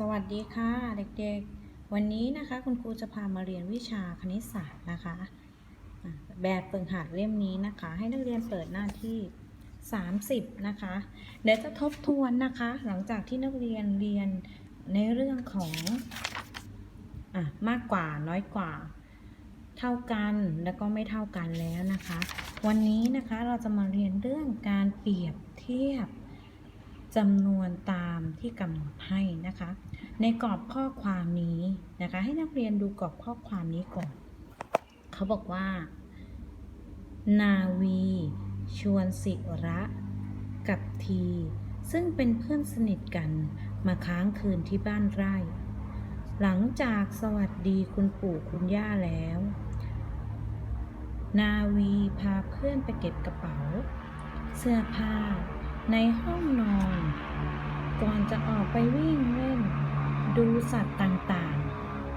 สวัสดีค่ะเด็กๆ วันนี้นะคะคุณครูจะพามาเรียนวิชาคณิตศาสตร์นะคะ แบบฝึกหัดเล่มนี้นะคะ ให้นักเรียนเปิดหน้าที่ 30 นะคะ เดี๋ยวจะทบทวนนะคะ หลังจากที่นักเรียนเรียนในเรื่องของอมากกว่าน้อยกว่า เท่ากันแล้วก็ไม่เท่ากันแล้วนะคะ วันนี้นะคะเราจะมาเรียนเรื่องการเปรียบเทียบ จำนวนตามที่กำหนดให้นะคะ ในกรอบข้อความนี้นะคะ ให้นักเรียนดูกรอบข้อความนี้ก่อน เขาบอกว่า นาวีชวนสิระกับที ซึ่งเป็นเพื่อนสนิทกันมาค้างคืนที่บ้านไร่ หลังจากสวัสดีคุณปู่คุณย่าแล้ว นาวีพาเพื่อนไปเก็บกระเป๋า เสื้อผ้า ในห้องนอน ก่อนจะออกไปวิ่งเล่น ดูสัตว์ต่าง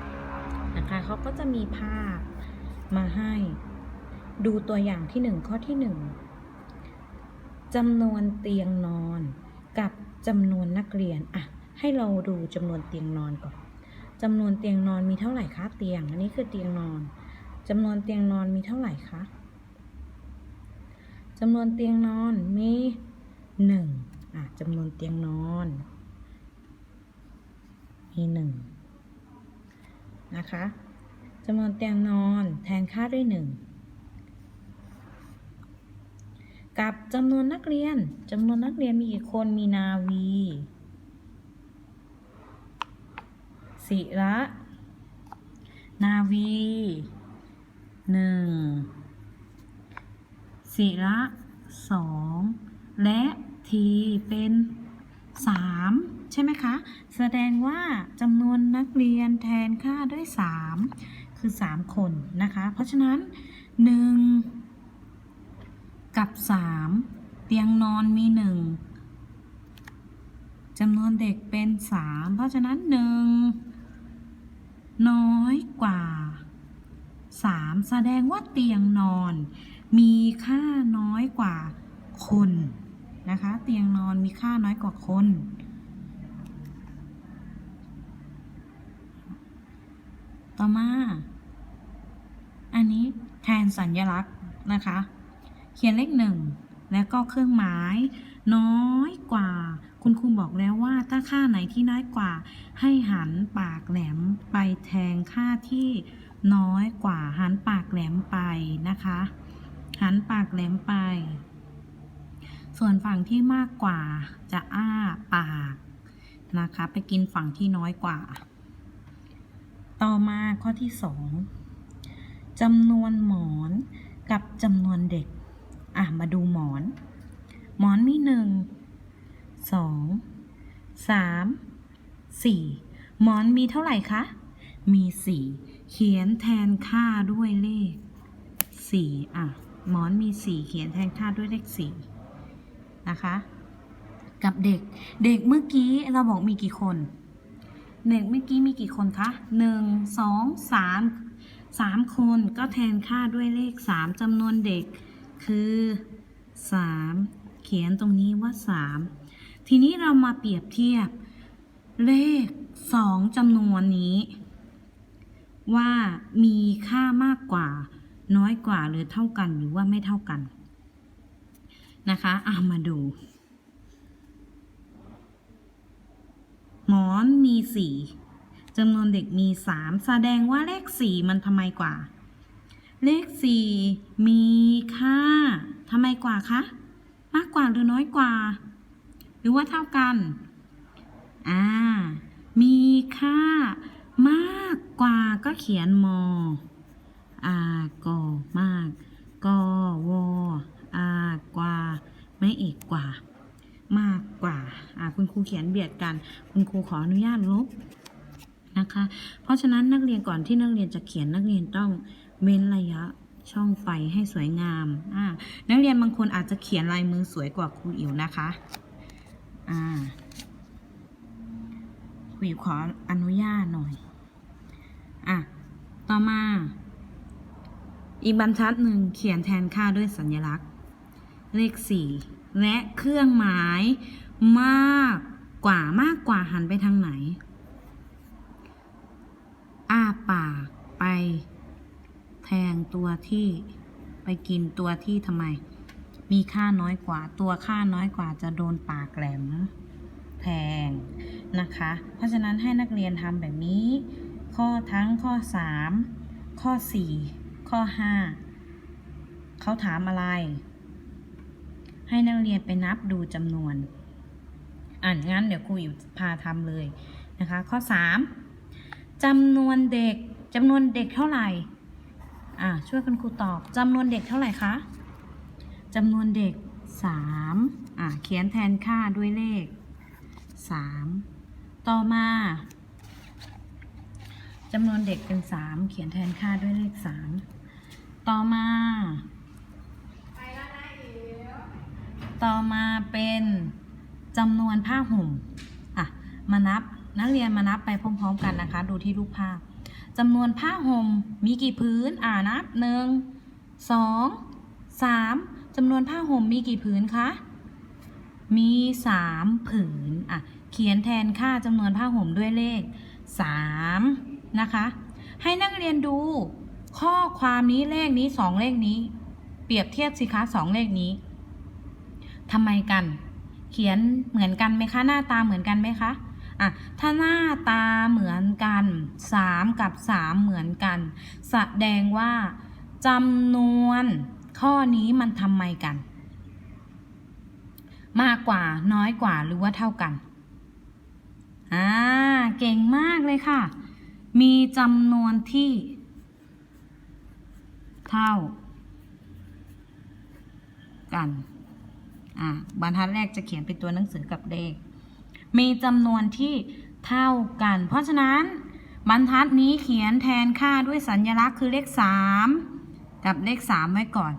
ๆนะคะเขาก็จะมีภาพมาให้ ดูตัวอย่างที่หนึ่งข้อที่หนึ่งจำนวนเตียงนอนกับจำนวนนักเรียนอะให้เราดูจำนวนเตียงนอนก่อนจำนวนเตียงนอนมีเท่าไหร่คะเตียง อันนี้คือเตียงนอนจำนวนเตียงนอนมีเท่าไหร่คะจำนวนเตียงนอนมี หนึ่งอะจำนวนเตียงนอน มีหนึ่งนะคะจำนวนเตียงนอนแทนค่าด้วยหนึ่งกับจำนวนนักเรียนจำนวนนักเรียนมีกี่คนมีนาวีศิระนาวีหนึ่งศิระสองและ ทีเป็นสามใช่ไหมคะ แสดงว่าจำนวนนักเรียนแทนค่าด้วยสามคือสามคนนะคะ เพราะฉะนั้นหนึ่งกับสามเตียงนอนมีหนึ่งจำนวนเด็กเป็นสามเพราะฉะนั้นหนึ่งน้อยกว่าสามแสดงว่าเตียงนอน มีค่าน้อยกว่าคน นะคะ เตียงนอนมีค่าน้อยกว่าคน ต่อมา อันนี้แทนสัญลักษณ์นะคะ เขียนเลขหนึ่งแล้วก็เครื่องหมาย น้อยกว่า คุณครูบอกแล้วว่าถ้าค่าไหนที่น้อยกว่า ให้หันปากแหลมไปแทงค่าที่น้อยกว่าหันปากแหลมไปนะคะ หันปากแหลมไป ส่วนฝั่งที่มากกว่าจะอ้าปากนะคะ ไปกินฝั่งที่น้อยกว่า ต่อมาข้อที่สองจำนวนหมอนกับจำนวนเด็ก อะ มาดูหมอน หมอนมีหนึ่งสองสามสี่หมอนมีเท่าไหร่คะ มีสี่เขียนแทนค่าด้วยเลขสี่อะ หมอนมีสี่เขียนแทนค่าด้วยเลขสี่ นะคะ กับเด็กเด็กเมื่อกี้เราบอกมีกี่คนเด็กเมื่อกี้มีกี่คนคะหนึ่งสองสามสามคนก็แทนค่าด้วยเลขสามจำนวนเด็กคือสามเขียนตรงนี้ว่าสามทีนี้เรามาเปรียบเทียบเลขสองจำนวนนี้ ว่ามีค่ามากกว่า น้อยกว่าหรือเท่ากันหรือว่าไม่เท่ากัน นะคะเอามาดู หมอนมีสี่จำนวนเด็กมีสามแสดงว่าเลขสี่มันทำไมกว่า เลขสี่มีค่าทำไมกว่าคะมากกว่าหรือน้อยกว่า หรือว่าเท่ากันอ่ามีค่ามากกว่าก็เขียนมออากอมากกอวอ อากว่า ไม่เอกกว่า มากกว่า อ่า คุณครูเขียนเบียดกัน คุณครูขออนุญาตลบนะคะ เพราะฉะนั้นนักเรียนก่อนที่นักเรียนจะเขียนนักเรียนต้องเว้นระยะช่องไฟให้สวยงาม อ่า นักเรียนบางคนอาจจะเขียนลายมือสวยกว่าครูอิ๋วนะคะ อ่า ครูอิ๋วขออนุญาตหน่อย อะ ต่อมา อีกบรรทัดหนึ่งเขียนแทนค่าด้วยสัญลักษณ์ เลขสี่และเครื่องหมายมากกว่ามากกว่าหันไปทางไหน อ้าปากไป แทงตัวที่ไปกินตัวที่ทำไม มีค่าน้อยกว่า ตัวค่าน้อยกว่าจะโดนปากแหลมแทงนะคะ เพราะฉะนั้นให้นักเรียนทำแบบนี้ ข้อทั้งข้อ 3 ข้อ 4 ข้อ 5 เขาถามอะไร ให้นักเรียนไปนับดูจำนวน อ่านงั้นเดี๋ยวครูอยู่พาทำเลยนะคะ ข้อ 3จำนวนเด็กจำนวนเด็กเท่าไหร่ อ่าช่วยคุณครูตอบจำนวนเด็กเท่าไหร่คะจำนวนเด็ก 3 อ่าเขียนแทนค่าด้วยเลข 3 ต่อมาจำนวนเด็กเป็น 3 เขียนแทนค่าด้วยเลข 3 ต่อมา ต่อมาเป็นจำนวนผ้าห่มอะมานับนักเรียนมานับไปพร้อมๆกันนะคะ ดูที่รูปภาพจำนวนผ้าห่มมีกี่พื้น อ่านับหนึ่งสองสามจำนวนผ้าห่มมีกี่ผืนคะ มีสามผืน อะ เขียนแทนค่าจำนวนผ้าห่มด้วยเลขสามนะคะ ให้นักเรียนดูข้อความนี้เลขนี้สองเลขนี้ เปรียบเทียบสิคะสองเลขนี้ ทำไมกัน เขียนเหมือนกันไหมคะ หน้าตาเหมือนกันไหมคะอะถ้าหน้าตาเหมือนกันสามกับสามเหมือนกัน แสดงว่าจำนวนข้อนี้มันทำไมกัน มากกว่าน้อยกว่าหรือว่าเท่ากันอ่าเก่งมากเลยค่ะ มีจำนวนที่ เท่ากัน อ่าบรรทัดแรกจะเขียนเป็นตัวหนังสือกับเลข มีจำนวนที่เท่ากัน เพราะฉะนั้นบรรทัดนี้เขียนแทนค่าด้วยสัญลักษณ์คือเลข 3 กับเลข 3 ไว้ก่อน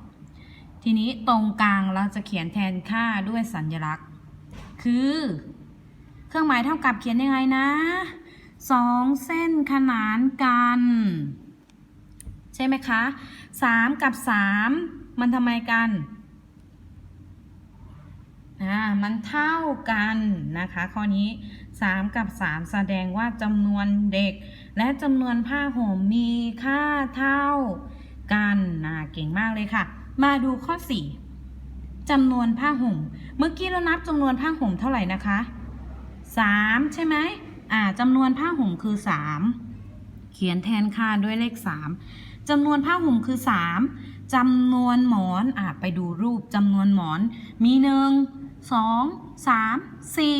ทีนี้ตรงกลางเราจะเขียนแทนค่าด้วยสัญลักษณ์ คือ เครื่องหมายเท่ากับเขียนยังไงนะสองเส้นขนานกัน ใช่ไหมคะ3กับ3มันทำไมกัน อ่ามันเท่ากันนะคะ ข้อนี้ 3 กับ 3 แสดงว่าจำนวนเด็ก และจำนวนผ้าห่มมีค่าเท่ากันนะเก่งมากเลยค่ะ มาดูข้อ 4จำนวนผ้าห่ม เมื่อกี้เรานับจำนวนผ้าห่มเท่าไหร่นะคะ 3 ใช่ไหมอ่าจำนวนผ้าห่มคือ 3 เขียนแทนค่าด้วยเลข 3จำนวนผ้าห่มคือ 3จำนวนหมอนอ่าไปดูรูปจำนวนหมอนมีหนึ่ง สองสามสี่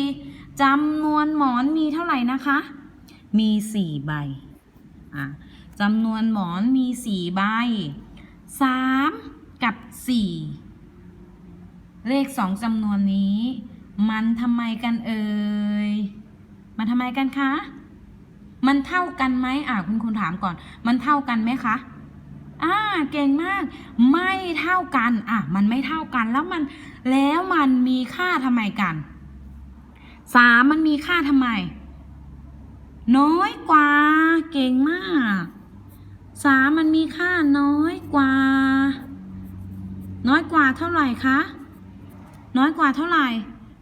จำนวนหมอนมีเท่าไหร่นะคะ มีสี่ใบอะจำนวนหมอนมีสี่ใบสามกับสี่เลขสองจำนวนนี้ มันทำไมกันเอ่ย มันทำไมกันคะ มันเท่ากันไหมอะคุณคุณถามก่อน มันเท่ากันไหมคะอ่าเก่งมาก ไม่เท่ากัน อะ มันไม่เท่ากันแล้วมัน แล้วมันมีค่าทำไมกันสามมันมีค่าทำไม น้อยกว่า เก่งมากสามมันมีค่าน้อยกว่า น้อยกว่าเท่าไหร่คะ น้อยกว่าเท่าไหร่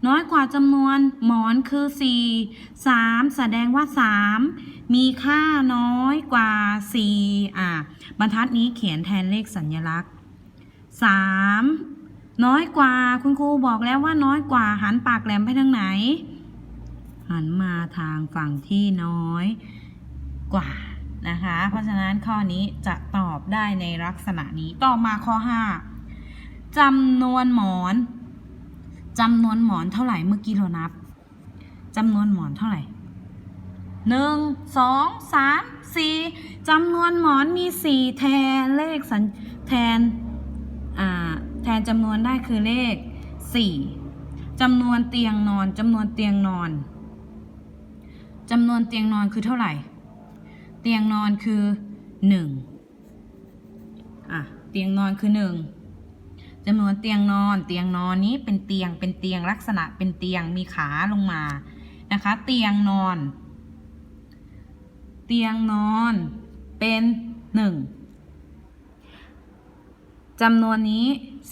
น้อยกว่าจำนวนหมอนคือสี่สามแสดงว่าสามมีค่าน้อยกว่าสี่อะ บรรทัดนี้เขียนแทนเลขสัญลักษณ์สาม น้อยกว่า คุณครูบอกแล้วว่าน้อยกว่า หันปากแหลมไปทางไหน หันมาทางฝั่งที่น้อยกว่านะคะ เพราะฉะนั้นข้อนี้จะตอบได้ในลักษณะนี้ ต่อมาข้อ 5จำนวนหมอนจำนวนหมอนเท่าไหร่เมื่อกี้เรานับจำนวนหมอนเท่าไหร่หนึ่งสองสามสี่จำนวนหมอนมีสี่แทนเลขสัญแทนอ่า ทนจำนวนได้คือเลขสี่จำนวนเตียงนอนจำนวนเตียงนอนจำนวนเตียงนอนคือเท่าไหร่ เตียงนอนคือหนึ่งอะ เตียงนอนคือหนึ่งจำนวนเตียงนอน เตียงนอนนี้เป็นเตียง เป็นเตียงลักษณะเป็นเตียงมีขาลงมา นะคะ เตียงนอน เตียงนอนเป็นหนึ่ง จำนวนนี้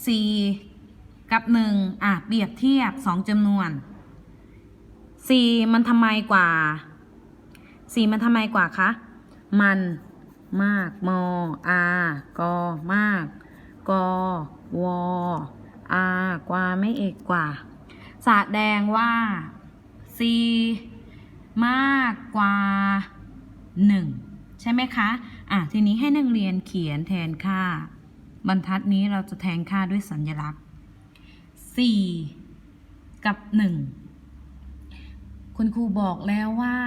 สี่กับหนึ่งอะ เปรียบเทียบสองจำนวนสี่มันทำไมกว่าสี่มันทำไมกว่าคะ มันมากมออากอมาก กอวออากว่าไม่เอกกว่า แสดงว่า c มากกว่า 1 ใช่ไหมคะ อะ ทีนี้ให้นักเรียนเขียนแทนค่า บรรทัดนี้เราจะแทนค่าด้วยสัญลักษณ์ 4 กับ 1 คุณครูบอกแล้วว่า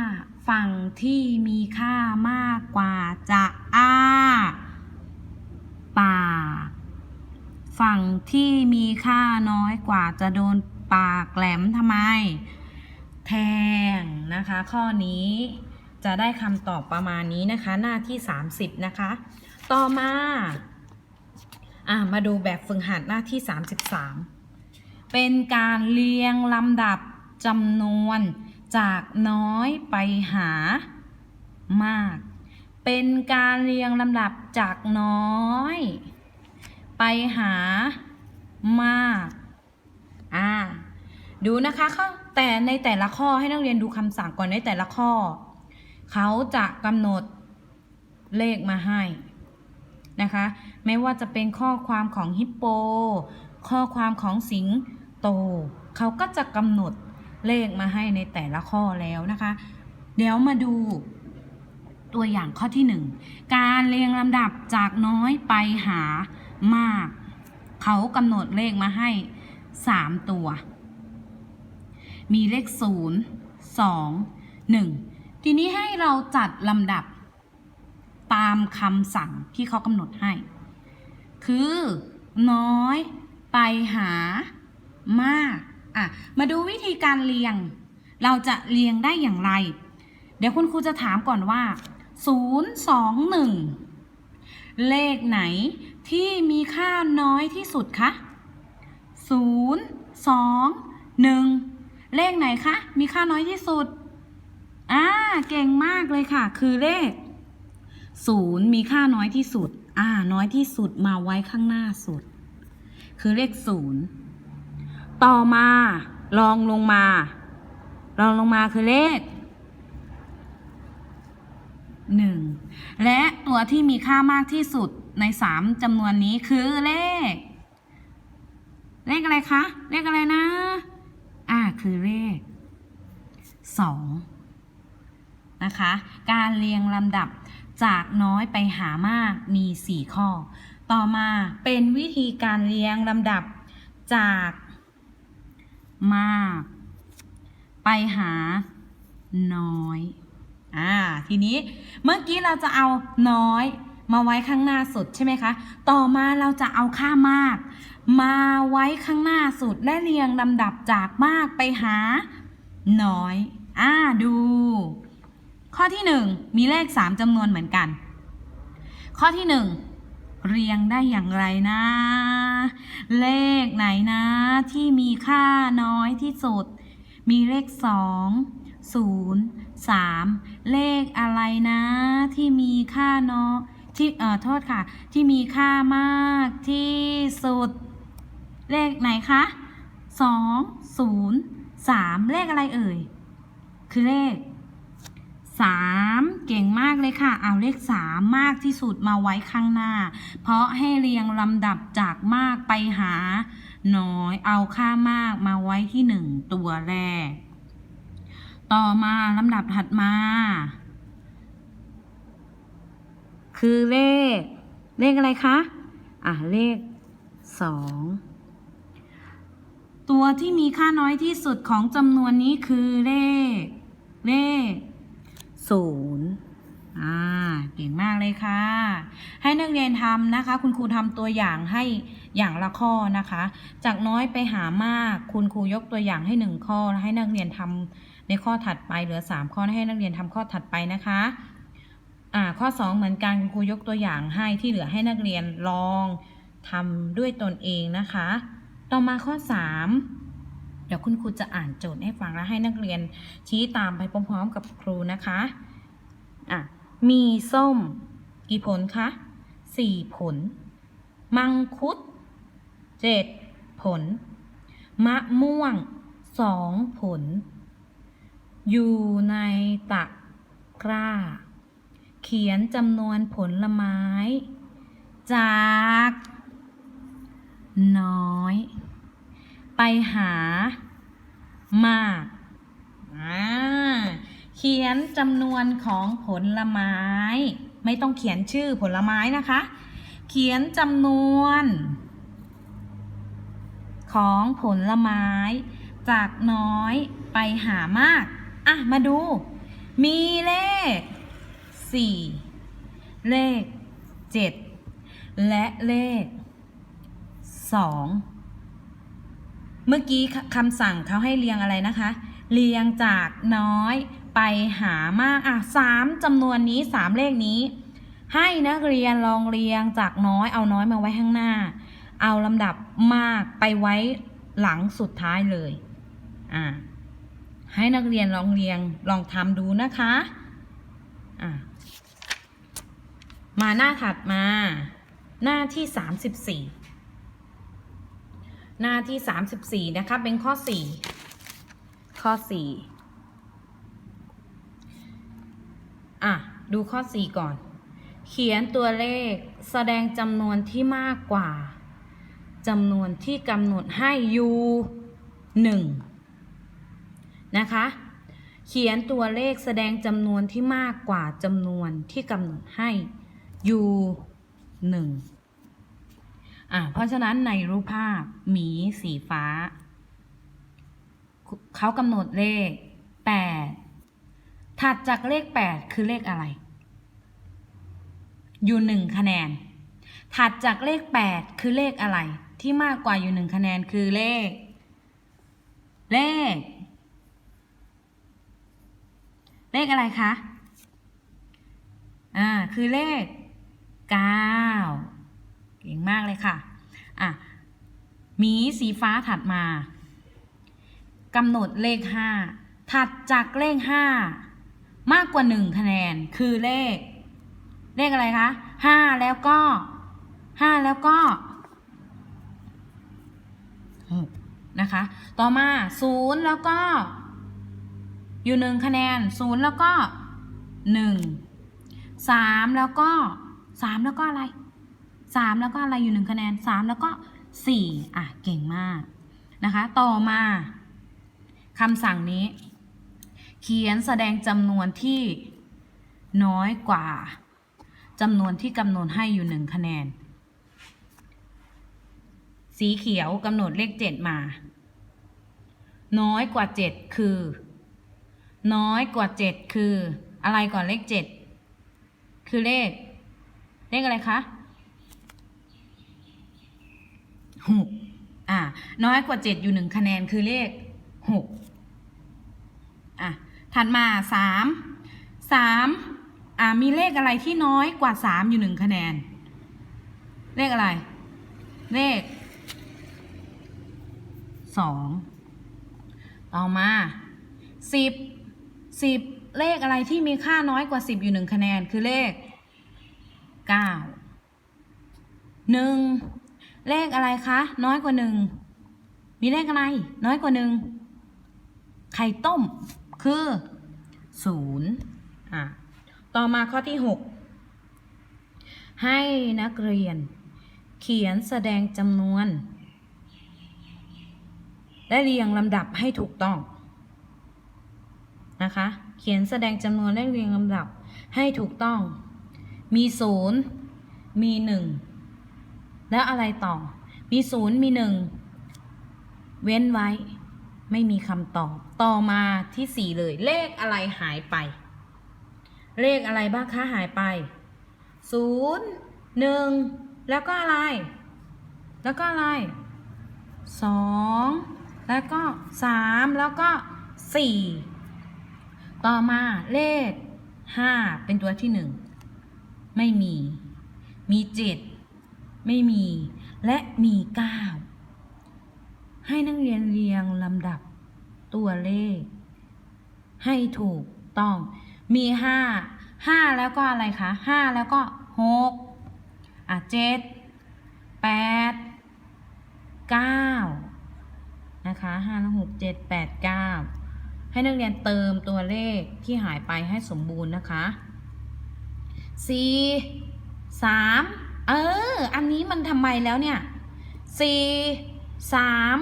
ฝั่งที่มีค่ามากกว่าจะอ้าปากฝั่งที่มีค่าน้อยกว่าจะโดนปากแหลมทำไม แทงนะคะ ข้อนี้จะได้คำตอบประมาณนี้นะคะ หน้าที่ 30 นะคะ ต่อมา อะมาดูแบบฝึกหัดหน้าที่ 33 เป็นการเรียงลำดับจำนวนจากน้อยไปหามาก เป็นการเรียงลำดับจากน้อย ไปหามากอ่าดูนะคะข้อแต่ในแต่ละข้อให้นักเรียนดูคำสั่งก่อนในแต่ละข้อ เขาจะกำหนดเลขมาให้ นะคะ ไม่ว่าจะเป็นข้อความของฮิปโป ข้อความของสิงโต เขาก็จะกำหนดเลขมาให้ในแต่ละข้อแล้วนะคะ เดี๋ยวมาดูตัวอย่างข้อที่หนึ่งการเรียงลำดับจากน้อยไปหามาก เขากำหนดเลขมาให้ 3 ตัว มีเลข 0 2 1 ทีนี้ให้เราจัดลำดับ ตามคำสั่งที่เขากำหนดให้ คือ น้อย ไปหามากอะมาดูวิธีการเรียง เราจะเรียงได้อย่างไร เดี๋ยวคุณครูจะถามก่อนว่า 0 2 1 เลขไหนที่มีค่าน้อยที่สุดคะ0 2 1เลขไหนคะ มีค่าน้อยที่สุด อ่า เก่งมากเลยค่ะ คือเลข 0มีค่าน้อยที่สุด อ่า น้อยที่สุดมาไว้ข้างหน้าสุด คือเลข0ต่อมาลองลงมา ลองลงมาคือเลข1และตัวที่มีค่ามากที่สุดใน3จำนวนนี้คือเลข เลขอะไรคะ เลขอะไรนะ อ่า คือเลข2นะคะ การเรียงลำดับ จากน้อยไปหามากมี 4 ข้อ ต่อมาเป็นวิธีการเรียงลำดับจากมาก ไปหาน้อย อ่า ทีนี้เมื่อกี้เราจะเอาน้อยมาไว้ข้างหน้าสุดใช่ไหมคะ ต่อมาเราจะเอาค่ามาก มาไว้ข้างหน้าสุดและเรียงลำดับจากมากไปหาน้อย อ่าดู ข้อที่หนึ่งมีเลขสามจำนวนเหมือนกัน ข้อที่หนึ่งเรียงได้อย่างไรนะ เลขไหนนะ ที่มีค่าน้อยที่สุด มีเลขสองศูนย์สามเลขอะไรนะ ที่มีค่าน้อยที่เอ่อโทษค่ะ ที่มีค่ามากที่สุด เลขไหนคะสองศูนย์สามเลขอะไรเอ่ย คือเลข สามเก่งมากเลยค่ะ เอาเลขสามมากที่สุดมาไว้ข้างหน้า เพราะให้เรียงลำดับจากมากไปหา น้อย เอาค่ามากมาไว้ที่หนึ่งตัวแรก ต่อมาลำดับถัดมา คือเลข เลขอะไรคะ อะ เลขสองตัวที่มีค่าน้อยที่สุดของจำนวนนี้คือเลข เลข ศูนย์อ่าเก่งมากเลยค่ะ ให้นักเรียนทำนะคะ คุณครูทำตัวอย่างให้อย่างละข้อนะคะ จากน้อยไปหามากคุณครูยกตัวอย่างให้หนึ่งข้อ ให้นักเรียนทำในข้อถัดไปเหลือสามข้อให้นักเรียนทำข้อถัดไปนะคะอ่าข้อ 2 เหมือนกันคุณครูยกตัวอย่างให้ที่เหลือให้นักเรียนลองทำด้วยตนเองนะคะ ต่อมาข้อ 3 เดี๋ยวคุณครูจะอ่านโจทย์ให้ฟังแล้วให้นักเรียนชี้ตามไปพร้อมๆ กับครูนะคะอะมีส้ม กี่ผลคะ4ผล มังคุด7ผล มะม่วง2ผล อยู่ในตะกร้าเเขียนจำนวนผลไม้ จาก น้อย ไปหามากเขียนจำนวนของผลไม้ ไม่ต้องเขียนชื่อผลไม้นะคะ เขียนจำนวน ของผลไม้ จากน้อยไปหามาก อะ มาดู มีเลข 4 เลข 7 และเลข 2 เมื่อกี้คำสั่งเขาให้เรียงอะไรนะคะ เรียงจากน้อยไปหามากอะสามจำนวนนี้สามเลขนี้ ให้นักเรียนลองเรียงจากน้อยเอาน้อยมาไว้ข้างหน้า เอาลำดับมากไปไว้หลังสุดท้ายเลยอ่าให้นักเรียนลองเรียงลองทำดูนะคะอ่ามาหน้าถัดมา หน้าที่สามสิบสี่ หน้าที่สามสิบสี่นะคะ เป็นข้อสี่ข้อสี่อะ ดูข้อสี่ก่อน เขียนตัวเลขแสดงจำนวนที่มากกว่าจำนวนที่กำหนดให้อยู่หนึ่งนะคะ เขียนตัวเลขแสดงจำนวนที่มากกว่าจำนวนที่กำหนดให้อยู่หนึ่ง อะเพราะฉะนั้นในรูปภาพหมีสีฟ้า เขากำหนดเลขแปดถัดจากเลขแปดคือเลขอะไร อยู่หนึ่งคะแนน ถัดจากเลขแปดคือเลขอะไร ที่มากกว่าอยู่หนึ่งคะแนนคือเลข เลข เลขอะไรคะ อ่า คือเลขเก้า เก่งมากเลยค่ะอะหมีสีฟ้าถัดมากำหนดเลขห้าถัดจากเลขห้ามากกว่าหนึ่งคะแนนคือเลข เลขอะไรคะห้าแล้วก็ห้าแล้วก็หกนะคะ ต่อมาศูนย์แล้วก็ อยู่หนึ่งคะแนนศูนย์แล้วก็หนึ่งสามแล้วก็สามแล้วก็อะไร สามแล้วก็อะไรอยู่หนึ่งคะแนนสามแล้วก็สี่อะ เก่งมากนะคะ ต่อมาคำสั่งนี้ เขียนแสดงจำนวนที่น้อยกว่าจำนวนที่กำหนดให้อยู่หนึ่งคะแนน สีเขียวกำหนดเลขเจ็ดมา น้อยกว่าเจ็ดคือ น้อยกว่าเจ็ดคือ อะไรก่อนเลขเจ็ดคือเลข เลขอะไรคะ หกอะน้อยกว่าเจ็ดอยู่หนึ่งคะแนนคือเลขหกอะถัดมาสามสามอ่ามีเลขอะไรที่น้อยกว่าสามอยู่หนึ่งคะแนน เลขอะไร เลขสองต่อมาสิบสิบเลขอะไรที่มีค่าน้อยกว่าสิบอยู่หนึ่งคะแนนคือเลขเก้าหนึ่ง เลขอะไรคะ น้อยกว่าหนึ่งมีเลขอะไร น้อยกว่าหนึ่งไข่ต้มคือศูนย์อะต่อมาข้อที่6ให้นักเรียน เขียนแสดงจำนวน และเรียงลำดับให้ถูกต้องนะคะ เขียนแสดงจำนวนและเรียงลำดับให้ถูกต้อง มีศูนย์มีหนึ่ง แล้วอะไรต่อ มีศูนย์มีหนึ่งเว้นไว้ ไม่มีคำตอบ ต่อมาที่สี่เลย เลขอะไรหายไป เลขอะไรบ้างคะหายไปศูนย์หนึ่งแล้วก็อะไร แล้วก็อะไรสองแล้วก็สามแล้วก็สี่ต่อมาเลขห้าเป็นตัวที่หนึ่งไม่มี มีเจ็ด ไม่มี และมีเก้าให้นักเรียนเรียงลำดับตัวเลข ให้ถูกต้อง มีห้าห้าแล้วก็อะไรคะห้าแล้วก็หกอะเจ็ดแปดเก้านะคะห้าแล้วหกเจ็ดแปดเก้าให้นักเรียนเติมตัวเลขที่หายไปให้สมบูรณ์นะคะสี่สาม เออ อันนี้มันทำไมแล้วเนี่ยสี่สาม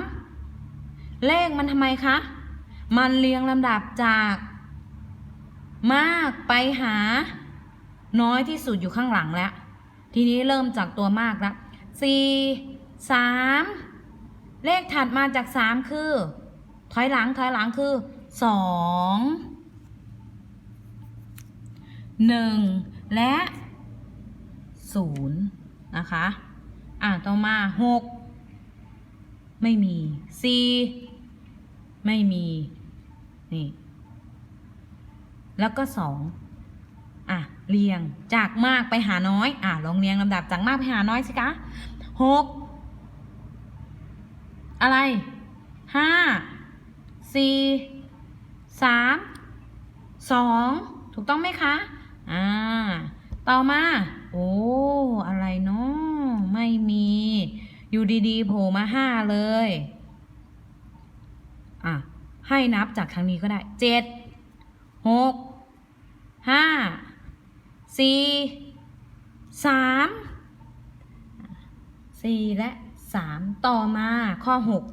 เลขมันทำไมคะ มันเรียงลำดับจาก มากไปหา น้อยที่สุดอยู่ข้างหลังแล้ว ทีนี้เริ่มจากตัวมากแล้วสี่สามเลขถัดมาจากสามคือ ถอยหลังถอยหลังคือสองหนึ่งและ ศูนย์นะคะ อะต่อมาหกไม่มีสี่ไม่มี นี่ แล้วก็สองอะ เรียงจากมากไปหาน้อย อะ ลองเรียงลำดับจากมากไปหาน้อยสิคะหกอะไรห้าสี่สามสองถูกต้องไหมคะ อ่า ต่อมา โอ้ อะไรเนาะไม่มี อยู่ดีๆโผล่มาห้าเลย อะ ให้นับจากทางนี้ก็ได้เจ็ดหกห้าสี่สามสี่และสามต่อมาข้อหก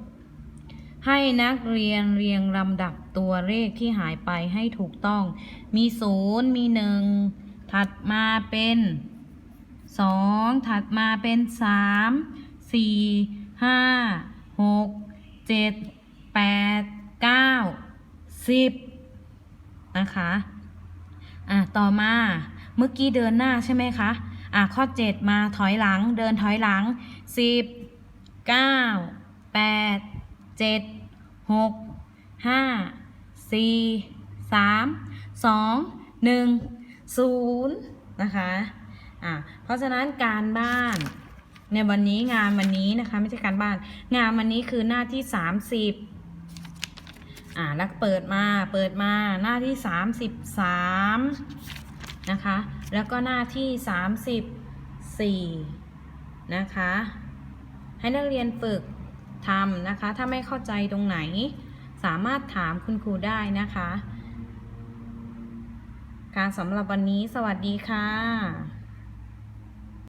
ให้นักเรียนเรียงลำดับตัวเลขที่หายไปให้ถูกต้อง มีศูนย์มีหนึ่งถัดมาเป็น สองถัดมาเป็นสามสี่ห้าหกเจ็ดแปดเก้าสิบนะคะอะต่อมาเมื่อกี้เดินหน้าใช่ไหมคะอะข้อ7มาถอยหลังเดินถอยหลัง10 9 8 7 6 5 4 3 2 1 0นะคะ อะเพราะฉะนั้นการบ้านในวันนี้งานวันนี้นะคะไม่ใช่การบ้าน งานวันนี้คือหน้าที่30อ่าแล้วเปิดมาเปิดมาหน้าที่33นะคะแล้วก็หน้าที่34นะคะให้นักเรียนฝึกทำนะคะ ถ้าไม่เข้าใจตรงไหน สามารถถามคุณครูได้นะคะ การสำหรับวันนี้สวัสดีค่ะ